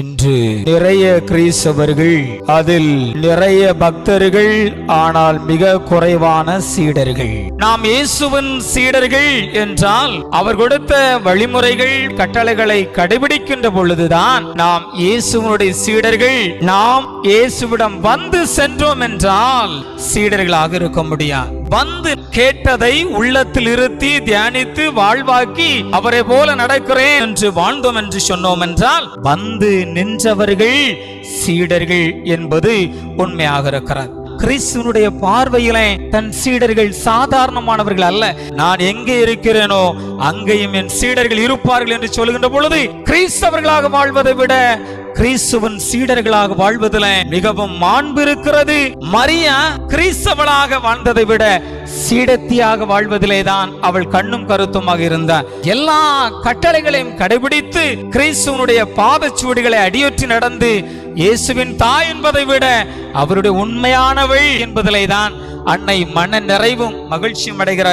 இன்று நிறைய கிறிஸ்தவர்கள் அதில் நிறைய பக்தர்கள் ஆனால் மிக குறைவான சீடர்கள். நாம் இயேசுவின் சீடர்கள் என்றால் அவர் கொடுத்த வழிமுறைகள் கட்டளைகளை கடைபிடிக்கின்ற பொழுதுதான் நாம் இயேசுவனுடைய சீடர்கள் நாம் இயேசுவிடம் வந்து சென்றோம் என்றால் சீடர்களாக இருக்க முடியாது. வந்து கேட்டதை உள்ளத்தில் இருத்தி தியானித்து வாழ்வாக்கி அவரை போல நடக்கிறேன் என்று வாழ்ந்தோம் என்று சொன்னோம் என்றால் வந்து நின்றவர்கள் சீடர்கள் என்பது உண்மையாக இருக்கிறார் கிறிஸ்துவனுடைய பார்வையிலே தன் சீடர்கள் சாதாரணமானவர்கள் அல்ல. நான் எங்கே இருக்கிறேனோ அங்கேயும் என் சீடர்கள் இருப்பார்கள் என்று சொல்கின்ற பொழுது கிறிஸ்தவர்களாக வாழ்வதை விட கிறிஸ்துவன் சீடர்களாக வாழ்வதில் மிகவும் மாண்பு இருக்கிறது. மரியா கிறிஸ்தவளாக வாழ்ந்ததை விட சீடத்தியாக வாழ்வதிலே தான் அவள் கண்ணும் கருத்துமாக இருந்தார் எல்லா கட்டளைகளையும் கடைபிடித்து கிறிஸ்துவனுடைய பாதச்சுவடிகளை அடியொற்றி நடந்து இயேசுவின் தாய் என்பதை விட அவருடைய உண்மையானவள் என்பதிலே தான் அன்னை மன நிறைவும் மகிழ்ச்சியும் அடைகிறார்.